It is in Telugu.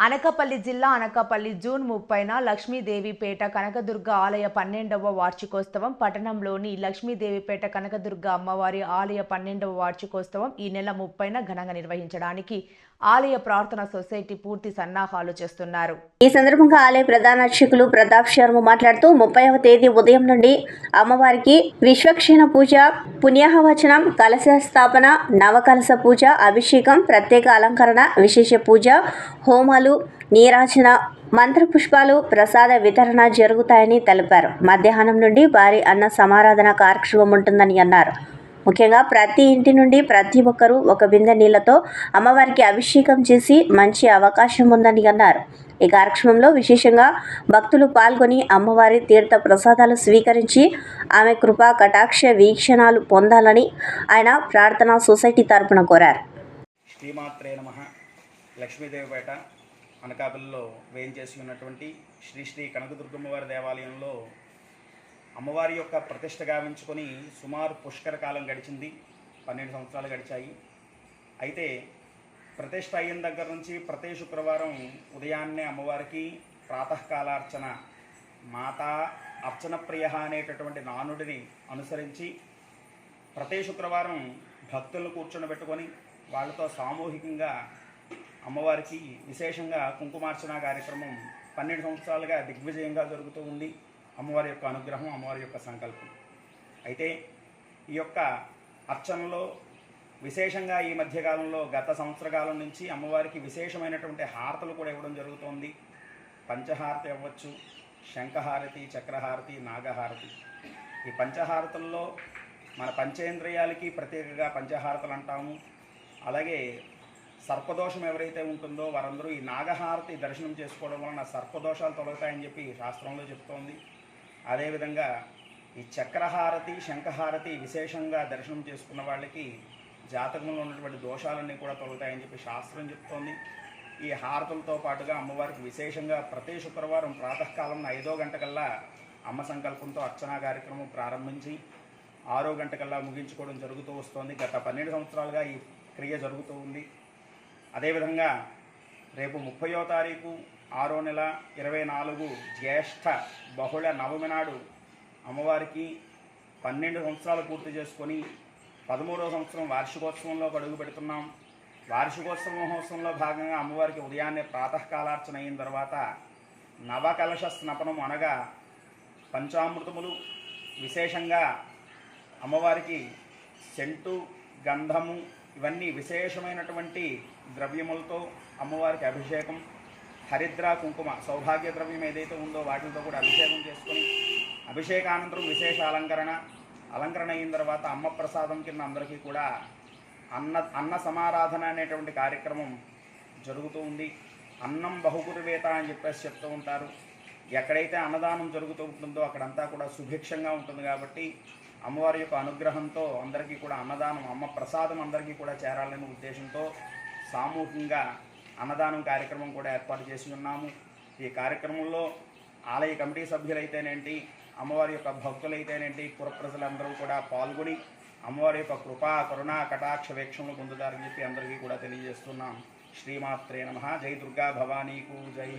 అనకాపల్లి జిల్లా అనకాపల్లి జూన్ ముప్పైన లక్ష్మీదేవిపేట కనకదుర్గ ఆలయ పన్నెండవ వార్షికోత్సవం. పట్టణంలోని లక్ష్మీదేవిపేట కనకదుర్గ అమ్మవారి ఆలయ పన్నెండవ వార్షికోత్సవం ఈ నెల ముప్పైన ఘనంగా నిర్వహించడానికి ఆలయ ప్రార్థన సొసైటీ పూర్తి సన్నాహాలు చేస్తున్నారు. ఈ సందర్భంగా ఆలయ ప్రధాన అర్చకులు ప్రతాప్ శర్మ మాట్లాడుతూ ముప్పైవ తేదీ ఉదయం నుండి అమ్మవారికి విశ్వక్షణ పూజ పుణ్యాహవచనం కలశ స్థాపన నవకలశ పూజ అభిషేకం ప్రత్యేక అలంకరణ విశేష పూజ హోమాలు నీరాజన మంత్రపుష్పాలు ప్రసాద వితరణ జరుగుతాయని తెలిపారు. మధ్యాహ్నం నుండి భారీ అన్న సమారాధన కార్యక్రమం ఉంటుందని అన్నారు. ముఖ్యంగా ప్రతి ఇంటి నుండి ప్రతి ఒక్కరూ ఒక బిందె నీళ్ళతో అమ్మవారికి అభిషేకం చేసి మంచి అవకాశం ఉందని అన్నారు. ఈ కార్యక్రమంలో విశేషంగా భక్తులు పాల్గొని అమ్మవారి తీర్థ ప్రసాదాలు స్వీకరించి ఆమె కృపా కటాక్ష వీక్షణాలు పొందాలని ఆయన ప్రార్థనా సొసైటీ తరపున కోరారు. శ్రీమాత్రే నమ. లక్ష్మీదేవిపేట అనకాపల్లిలో వేయించేసి ఉన్నటువంటి శ్రీ శ్రీ కనకదుర్గమ్మవారి దేవాలయంలో అమ్మవారి యొక్క ప్రతిష్ట గావించుకొని సుమారు పుష్కర కాలం గడిచింది. పన్నెండు సంవత్సరాలు గడిచాయి. అయితే ప్రతిష్ట అయిన దగ్గర నుంచి ప్రతి శుక్రవారం ఉదయాన్నే అమ్మవారికి ప్రాతకాలార్చన మాతా అర్చన ప్రియ అనేటటువంటి నానుడిని అనుసరించి ప్రతి శుక్రవారం భక్తులను కూర్చొని వాళ్ళతో సామూహికంగా అమ్మవారికి విశేషంగా కుంకుమార్చన కార్యక్రమం పన్నెండు సంవత్సరాలుగా దిగ్విజయంగా జరుగుతూ ఉంది. అమ్మవారి యొక్క అనుగ్రహం అమ్మవారి యొక్క సంకల్పం. అయితే ఈ యొక్క అర్చనలో విశేషంగా ఈ మధ్యకాలంలో గత సంవత్సర కాలం నుంచి అమ్మవారికి విశేషమైనటువంటి హారతలు కూడా ఇవ్వడం జరుగుతోంది. పంచహారతి ఇవ్వచ్చు శంఖహారతి చక్రహారతి నాగహారతి. ఈ పంచహారతుల్లో మన పంచేంద్రియాలకి ప్రత్యేకంగా పంచహారతలు అంటాము. అలాగే సర్పదోషం ఎవరైతే ఉంటుందో వారందరూ ఈ నాగహారతి దర్శనం చేసుకోవడం వలన సర్పదోషాలు తొలగుతాయని చెప్పి శాస్త్రంలో చెప్తోంది. అదేవిధంగా ఈ చక్రహారతి శంఖహారతి విశేషంగా దర్శనం చేసుకున్న వాళ్ళకి జాతకంలో ఉన్నటువంటి దోషాలన్నీ కూడా తొలగుతాయని చెప్పి శాస్త్రం చెప్తోంది. ఈ హారతులతో పాటుగా అమ్మవారికి విశేషంగా ప్రతి శుక్రవారం ప్రాతకాలం ఐదో గంటకల్లా అమ్మ సంకల్పంతో అర్చనా కార్యక్రమం ప్రారంభించి ఆరో గంటకల్లా ముగించుకోవడం జరుగుతూ వస్తోంది. గత పన్నెండు సంవత్సరాలుగా ఈ క్రియ జరుగుతూ ఉంది. అదేవిధంగా రేపు ముప్పయో తారీఖు ఆరో నెల ఇరవై నాలుగు జ్యేష్ఠ బహుళ నవమి నాడు అమ్మవారికి పన్నెండు సంవత్సరాలు పూర్తి చేసుకొని పదమూడవ సంవత్సరం వార్షికోత్సవంలో అడుగు పెడుతున్నాం. వార్షికోత్సవ మహోత్సవంలో భాగంగా అమ్మవారికి ఉదయాన్నే ప్రాతకాలార్చన అయిన తర్వాత నవకలశ స్నపనం అనగా పంచామృతములు. విశేషంగా అమ్మవారికి సెంటు గంధము ఇవన్నీ విశేషమైనటువంటి ద్రవ్యములతో అమ్మవారికి అభిషేకం హరిద్ర కుంకుమ సౌభాగ్య ద్రవ్యం ఏదైతే ఉందో వాటితో కూడా అభిషేకం చేసుకొని అభిషేకానంతరం విశేష అలంకరణ అలంకరణ అయిన తర్వాత అమ్మ ప్రసాదం కింద అందరికీ కూడా అన్న అన్న సమారాధన అనేటువంటి కార్యక్రమం జరుగుతూ ఉంది. అన్నం బహుగురువేత అని చెప్పేసి చెప్తూ ఉంటారు. ఎక్కడైతే అన్నదానం జరుగుతూ ఉంటుందో అక్కడంతా కూడా సుభిక్షంగా ఉంటుంది కాబట్టి అమ్మవారి యొక్క అనుగ్రహంతో అందరికీ కూడా అన్నదానం అమ్మ ప్రసాదం అందరికీ కూడా చేరాలనే ఉద్దేశంతో సామూహికంగా అన్నదానం కార్యక్రమం కూడా ఏర్పాటు చేసి ఉన్నాము. ఈ కార్యక్రమంలో ఆలయ కమిటీ సభ్యులైతేనేంటి అమ్మవారి యొక్క భక్తులైతేనేంటి పురప్రజలందరూ కూడా పాల్గొని అమ్మవారి యొక్క కృపా కరుణా కటాక్ష వీక్షణలు పొందుతారని చెప్పి అందరికీ కూడా తెలియజేస్తున్నాం. శ్రీమాత్రే నమ. జై దుర్గా భవానీకు. జై